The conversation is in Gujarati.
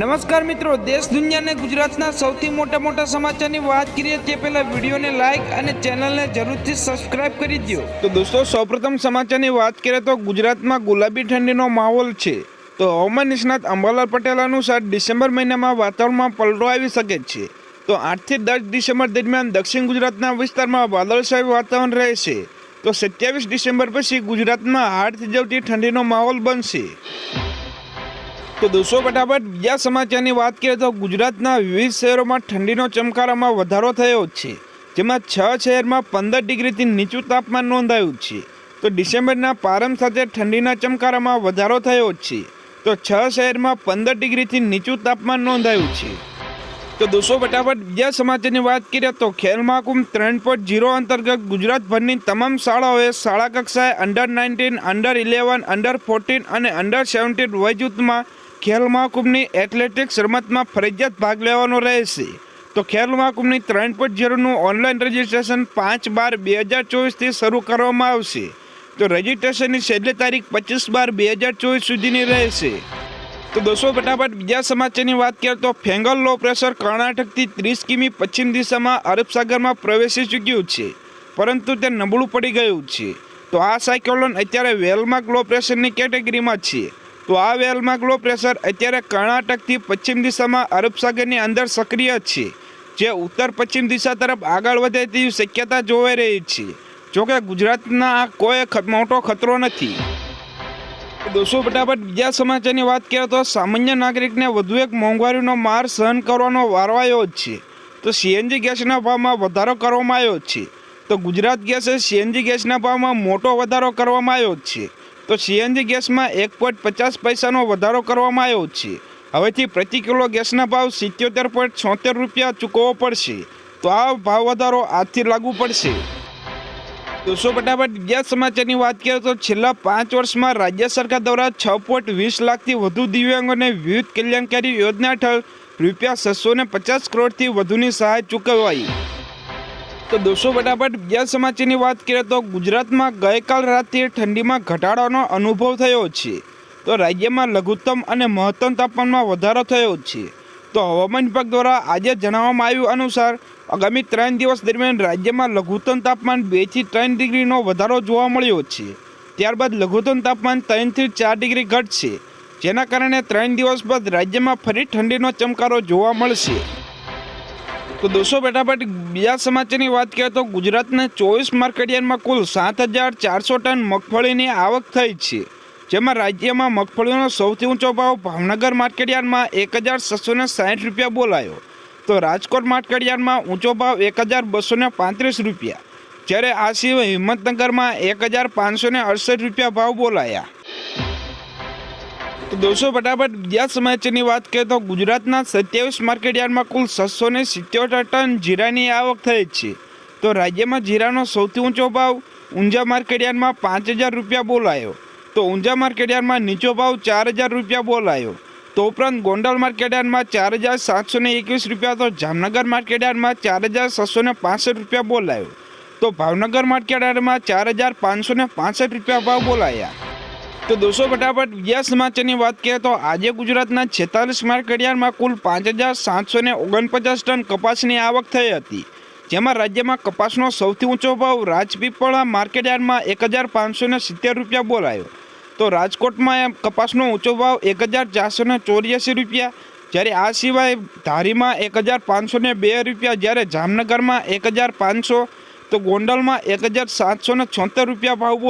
નમસ્કાર મિત્રો, દેશ દુનિયાને ગુજરાતના સૌથી મોટા મોટા સમાચારની વાત કરીએ તે પહેલા વિડીયોને લાઈક અને ચેનલને જરૂરથી સબસ્ક્રાઇબ કરી દો તો દોસ્તો, સૌપ્રથમ સમાચારની વાત કરીએ તો ગુજરાતમાં ગુલાબી ઠંડીનો માહોલ છે. તો હવામાન નિષ્ણાત અંબાલાલ પટેલ અનુસાર ડિસેમ્બર મહિનામાં વાતાવરણમાં પલટો આવી શકે છે. તો આઠથી દસ ડિસેમ્બર દરમિયાન દક્ષિણ ગુજરાતના વિસ્તારમાં વાદળછાયું વાતાવરણ રહેશે તો સત્યાવીસ ડિસેમ્બર પછી ગુજરાતમાં હાડ થીજવતી ઠંડીનો માહોલ બનશે. તો દોસ્તો ફટાફટ બીજા સમાચારની વાત કરીએ તો ગુજરાતના વિવિધ શહેરોમાં ઠંડીનો ચમકારામાં વધારો થયો છે. જેમાં છ શહેરમાં પંદર ડિગ્રીથી નીચું તાપમાન નોંધાયું છે. તો ડિસેમ્બરના પ્રારંભ સાથે ઠંડીના ચમકારામાં વધારો થયો છે. તો છ શહેરમાં પંદર ડિગ્રીથી નીચું તાપમાન નોંધાયું છે. તો દોસ્તો ફટાફટ બીજા સમાચારની વાત કરીએ તો ખેલ મહાકુંભ ત્રણ પોઈન્ટ જીરો અંતર્ગત ગુજરાતભરની તમામ શાળાઓએ શાળા કક્ષાએ under nineteen under eleven under fourteen અને અંડર સેવન્ટીન વય જૂથમાં ખેલ મહાકુંભની એથ્લેટિક્સ રમતમાં ફરજિયાત ભાગ લેવાનો રહેશે. તો ખેલ મહાકુંભની ત્રણ પોઈન્ટ ઝીરોનું ઓનલાઈન રજિસ્ટ્રેશન પાંચ બાર બે હજાર ચોવીસથી શરૂ કરવામાં આવશે. તો રજિસ્ટ્રેશનની છેલ્લી તારીખ પચીસ બાર બે હજાર ચોવીસ સુધીની રહેશે. તો દોસ્તો, ફટાફટ બીજા સમાચારની વાત કરીએ તો ફેંગલ લો પ્રેશર કર્ણાટકથી ત્રીસ કિમી પશ્ચિમ દિશામાં અરબ સાગરમાં પ્રવેશી ચૂક્યું છે. પરંતુ તે નબળું પડી ગયું છે. તો આ સાયક્લોન અત્યારે વેલમાર્ક લો પ્રેશરની કેટેગરીમાં છે. તો આ વેલમાં ગ્લો પ્રેશર અત્યારે કર્ણાટકથી પશ્ચિમ દિશામાં અરબ સાગરની અંદર સક્રિય છે, જે ઉત્તર પશ્ચિમ દિશા તરફ આગળ વધે તેવી શક્યતા જોવાઈ રહી છે. જોકે ગુજરાતના કોઈ મોટો ખતરો નથી. દોસ્તો, ફટાફટ બીજા સમાચારની વાત કરીએ તો સામાન્ય નાગરિકને વધુ એક મોંઘવારીનો માર સહન કરવાનો વારો આવ્યો જ છે. તો સીએનજી ગેસના ભાવમાં વધારો કરવામાં આવ્યો છે. તો ગુજરાત ગેસે સીએનજી ગેસના ભાવમાં મોટો વધારો કરવામાં આવ્યો છે. તો સીએનજી ગેસમાં એક પોઈન્ટ પચાસ પૈસાનો વધારો કરવામાં આવ્યો છે. હવેથી પ્રતિ કિલો ગેસના ભાવ સિત્યોતેર પોઈન્ટ છોતેર રૂપિયા ચૂકવવો પડશે. તો આ ભાવ વધારો આજથી લાગુ પડશે. દોસ્તો ફટાફટ બીજા સમાચારની વાત કરીએ તો છેલ્લા પાંચ વર્ષમાં રાજ્ય સરકાર દ્વારા છ પોઈન્ટ વીસ લાખથી વધુ દિવ્યાંગોને વિવિધ કલ્યાણકારી યોજના હેઠળ રૂપિયા છસો ને પચાસ કરોડથી વધુની સહાય ચૂકવાઈ. તો દોસ્તો ફટાફટ બીજા સમાચારની વાત કરીએ તો ગુજરાતમાં ગઈકાલ રાતથી ઠંડીમાં ઘટાડાનો અનુભવ થયો છે. તો રાજ્યમાં લઘુત્તમ અને મહત્તમ તાપમાનમાં વધારો થયો છે. તો હવામાન વિભાગ દ્વારા આજે જણાવવામાં આવ્યું અનુસાર, આગામી ત્રણ દિવસ દરમિયાન રાજ્યમાં લઘુત્તમ તાપમાન બેથી ત્રણ ડિગ્રીનો વધારો જોવા મળ્યો છે. ત્યારબાદ લઘુત્તમ તાપમાન ત્રણથી ચાર ડિગ્રી ઘટશે. જેના કારણે ત્રણ દિવસ બાદ રાજ્યમાં ફરી ઠંડીનો ચમકારો જોવા મળશે. તો દોસ્તો ફટાફટ બીજા સમાચારની વાત કરીએ તો ગુજરાતના ચોવીસ માર્કેટયાર્ડમાં કુલ સાત હજાર ચારસો ટન મગફળીની આવક થઈ છે. જેમાં રાજ્યમાં મગફળીનો સૌથી ઊંચો ભાવ ભાવનગર માર્કેટયાર્ડમાં એક હજાર છસો સાઠ રૂપિયા બોલાયો. તો રાજકોટ માર્કેટયાર્ડમાં ઊંચો ભાવ એક હજાર બસો પાંત્રીસ રૂપિયા. જ્યારે આ સિવાય હિંમતનગરમાં એક હજાર પાંચસો અડસઠ રૂપિયા ભાવ બોલાયા. દોસ્તો ફટાફટ બીજા સમાચારની વાત કરીએ તો ગુજરાતના સત્યાવીસ માર્કેટયાર્ડમાં કુલ છસો ને સિત્યોતેર ટન જીરાની આવક થઈ છે. તો રાજ્યમાં જીરાનો સૌથી ઊંચો ભાવ ઊંઝા માર્કેટયાર્ડમાં પાંચ હજાર રૂપિયા બોલાયો. તો ઊંઝા માર્કેટયાર્ડમાં નીચો ભાવ ચાર હજાર રૂપિયા બોલાયો. તો ઉપરાંત ગોંડલ માર્કેટયાર્ડમાં ચાર હજાર સાતસો ને એકવીસ રૂપિયા તો જામનગર માર્કેટયાર્ડમાં ચાર હજાર છસો ને પાસઠ રૂપિયા બોલાયો. તો ભાવનગર માર્કેટયાર્ડમાં ચાર હજાર પાંચસો ને પાસઠ રૂપિયા ભાવ બોલાયા. તો દોસ્તો ફટાફટ બીજા સમાચારની વાત કરીએ તો આજે ગુજરાતના છેતાલીસ માર્કેટયાર્ડમાં કુલ પાંચ હજાર સાતસો ને ઓગણપચાસ ટન કપાસની આવક થઈ હતી. જેમાં રાજ્યમાં કપાસનો સૌથી ઊંચો ભાવ રાજપીપળા માર્કેટયાર્ડમાં એક હજાર પાંચસો ને સિત્તેર રૂપિયા બોલાયો. તો રાજકોટમાં કપાસનો ઊંચો ભાવ એક હજાર ચારસો ને ચોર્યાસી રૂપિયા, જ્યારે આ સિવાય ધારીમાં એક હજાર પાંચસો ને બે રૂપિયા, જ્યારે જામનગરમાં એક હજાર પાંચસો, તો ગોંડલમાં એક હજાર સાતસો ને છોતેર રૂપિયા ભાવ